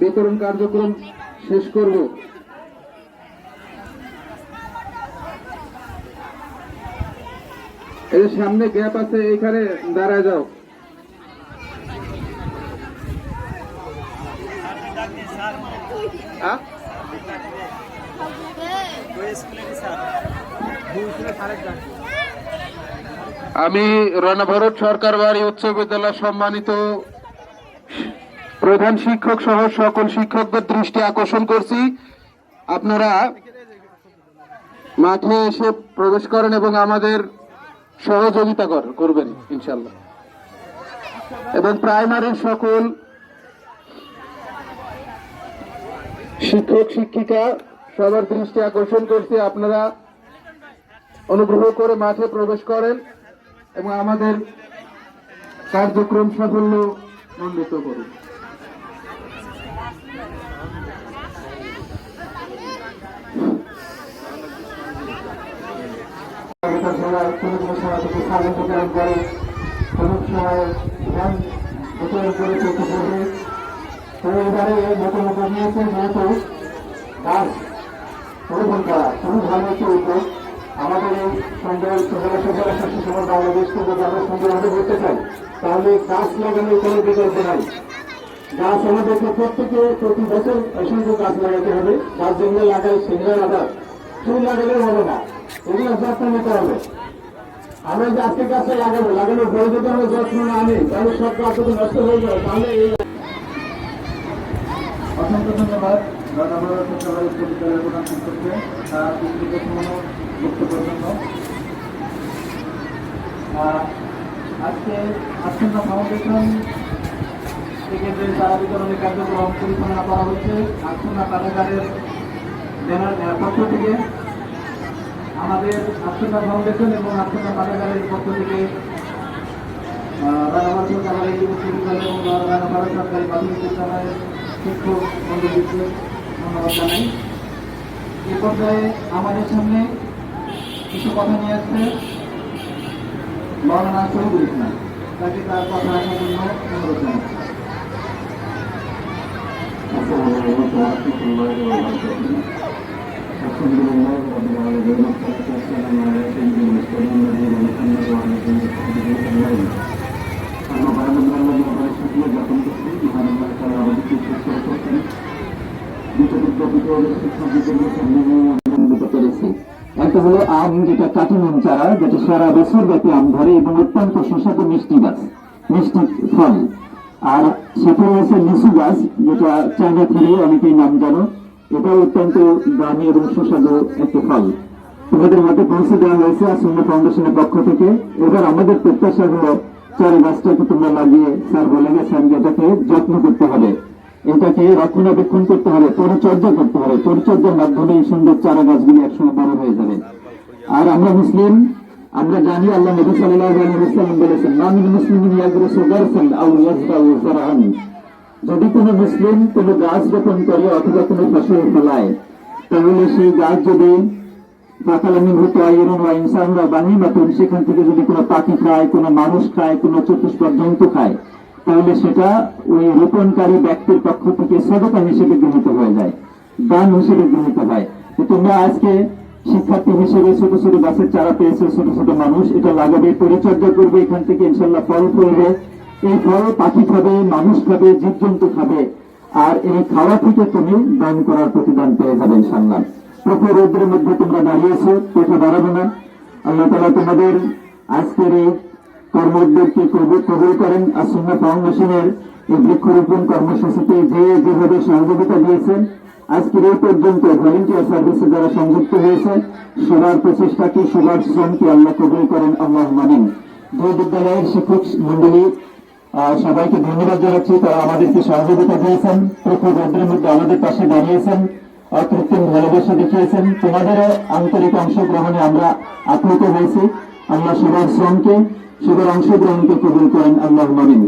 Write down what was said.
বিতরণ কার্যক্রম শেষ করব। এই সামনে গ্যাপ আছে এখানে দাঁড়ায় যাও। আ? আমি রানা ভারত সরকার বাড়ি উচ্চ বিদ্যালয় সম্মানিত প্রধান শিক্ষক সহ সকল শিক্ষকদের দৃষ্টি আকর্ষণ করছি। আপনারা মাঠে এসে প্রবেশ করেন এবং আমাদের সহযোগিতা কর- করবেন ইনশাল্লাহ এবং প্রাইমারির সকল শিক্ষক, শিক্ষিকা সবার দৃষ্টি আকর্ষণ করছি। আপনারা অনুগ্রহ করে মাঠে প্রবেশ করেন। এবং আমাদের কার্যক্রম সাফল্য মণ্ডিত করুন এবারে নিয়েছে যেহেতু গাছ করা খুবই ভালো একটি উদ্যোগ আমাদের এই সুন্দর শস্য সমাজ বাংলাদেশকে যদি আমরা সুন্দরভাবে করতে চাই, তাহলে গাছ লাগানোর কোনো বিকল্প নাই। গাছ আমাদেরকে প্রত্যেকে প্রতি বছর অসংখ্য গাছ লাগাতে হবে গাছ যেগুলো লাগাই সেগুলো লাগাই শুধু লাগালেও হবে না, এগুলো যত্ন নিতে হবে। আমরা যে আজকে গাছটা লাগাবো, লাগানোর পরে যদি আমরা যত্ন না নিই, তাহলে সব গাছ যদি নষ্ট হয়ে যাবে তাহলে এই অসংখ্য ধন্যবাদ। রাধাবড় সরকারি উচ্চ বিদ্যালয়ের প্রধান শিক্ষককে গুরুত্বপূর্ণ বক্তব্যের আজকে আশ্চর্য ফাউন্ডেশন থেকে তারা বিতরণের কার্যক্রম পরিচালনা করা হচ্ছে কারাগারের ব্যানার পক্ষ থেকে, আমাদের আশ্চর্য ফাউন্ডেশন এবং আশ্চর্য কারাগারের পক্ষ থেকে রানাবাদ এবং রানাবাদ সরকারি প্রাথমিক বিদ্যালয়ের শিক্ষক মন্ডলীকে ধন্যবাদ জানাই এ পর্যায়ে আমাদের সামনে কিছু কথা নিয়ে আসছে মৌলানা শহীদুল ইসলাম তাকে তার কথা রাখার জন্য অনুরোধ জানাচ্ছি السلام عليكم ورحمة الله وبركاته. الحمد لله رب العالمين والصلاة والسلام على سيد একটা হলো আম, যেটা চারা, যেটা সারা বছর ব্যাপী আম ধরে এবং অত্যন্ত সুস্বাদু মিষ্টি গাছ, মিষ্টি ফল। আর লিচু গাছ, যেটা চায়না অনেকেই নাম জানো। এটা অত্যন্ত দামি এবং সুস্বাদু একটি ফল। তোমাদের হাতে পৌঁছে দেওয়া হয়েছে আসন্ন ফাউন্ডেশনের পক্ষ থেকে। এবার আমাদের প্রত্যাশা হলো চারা গাছটাকে তোমরা লাগিয়ে স্যার বলে গেছেন যে এটাকে যত্ন করতে হবে। এটাকে রক্ষণাবেক্ষণ করতে হবে, পরিচর্যা করতে হবে। পরিচর্যার মাধ্যমে এই সুন্দর চারা গাছগুলি একসময় বড় হয়ে যাবে। আর আমরা মুসলিম, আমরা জানি আল্লাহ নবী সাল্লাল্লাহু আলাইহি বলেছেন মামিন জারআন যদি কোনো মুসলিম কোনো গাছ রোপণ করে অথবা কোনো ফসল ফলায়, তাহলে সেই গাছ যদি পাকালামিন হতো আইরন বা ইনসানরা বাহিমাতুন সেখান থেকে যদি কোনো পাখি খায়, কোনো মানুষ খায়, কোনো চতুষ্পদ জন্তু খায় তাহলে সেটা ওই রোপণকারী ব্যক্তির পক্ষ থেকে সদকা হিসেবে গৃহীত হয়ে যায়, দান হিসেবে গৃহীত হয়। তোমরা আজকে শিক্ষার্থী হিসেবে ছোট ছোট গাছের চারা পেয়েছে, ছোট ছোট মানুষ, এটা লাগাবে, পরিচর্যা করবে, এখান থেকে ইনশাল্লাহ ফল ফলবে। এই ফল পাখি খাবে, মানুষ খাবে, জীবজন্তু খাবে। আর এই খাওয়া থেকে তুমি দান করার প্রতিদান পেয়ে যাবে ইনশাল্লাহ প্রখর রোদ্রের মধ্যে তোমরা দাঁড়িয়েছো কোথা দাঁড়াবে না। আল্লাহ তালা তোমাদের আজকের এই কর্মোদ্যোগকে কবুল করেন? আসন্ন ফাউন্ডেশনের এই বৃক্ষরোপণ কর্মসূচিতে যে যেভাবে সহযোগিতা দিয়েছেন, আজকের এই পর্যন্ত ভলেন্টিয়ার সার্ভিসে যারা সংযুক্ত হয়েছে, সবার প্রচেষ্টাকে সবার শ্রমকে আল্লাহ কবুল করেন, আল্লাহ মানিন। দুই বিদ্যালয়ের শিক্ষক মন্ডলী সবাইকে ধন্যবাদ জানাচ্ছি, তারা আমাদেরকে সহযোগিতা দিয়েছেন, প্রখর রোদ্রের মধ্যে আমাদের পাশে দাঁড়িয়েছেন, অকৃত্রিম ভালোবাসা দেখিয়েছেন। তোমাদেরও আন্তরিক অংশগ্রহণে আমরা আপ্লুত হয়েছি। আল্লাহ সবার শ্রমকে সবার অংশগ্রহণকে কবুল করেন আল্লাহ মানিন